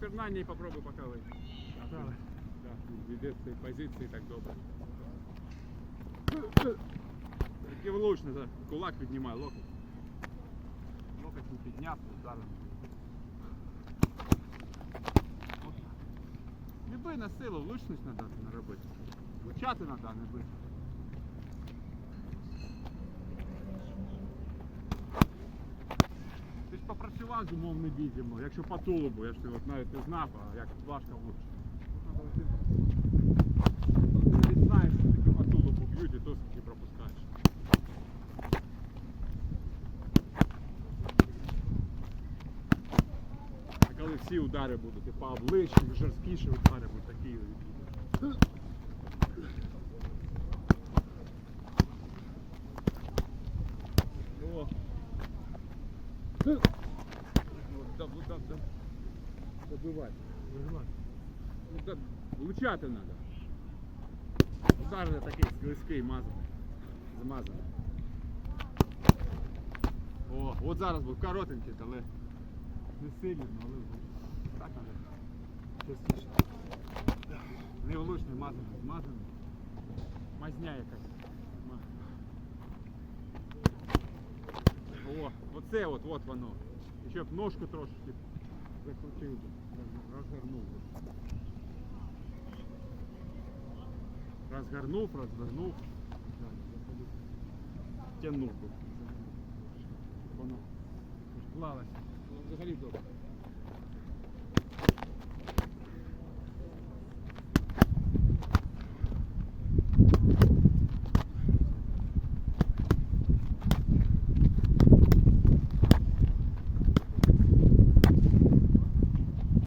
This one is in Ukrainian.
тепер на ній попробуй поки ви. Так. Так, від цієї позиції так добре. Тільки влучно, так. Кулак піднімай, локоть. Локоть не підняв, зараз. От так. Не бий на силу, влучність треба не робити. Влучати треба, а не бити. Ти ж попрацював з умовним якщо по тулубу, я ж ти от навіть не знав, а як важко влучити. Ти навіть знаєш, що таке по тулубу б'ють і то пропускаєш. А коли всі удари будуть, і по обличчю, жорсткіші удари будуть такі. О. Да, вот так, да. Добивати. Ну так, влучати треба. Удар такий склизький, мазаний. Замазаний. О, от зараз був коротенький, але не сильно, але так треба. Частіше. Не влучний, мазаний, змазаний. Мазня якась. О, оце от, от воно. Щоб ножку трошки закрутив, розгорнув. Розгорнув, розвернув. Тянув Воно вклалося. Взагалі добре.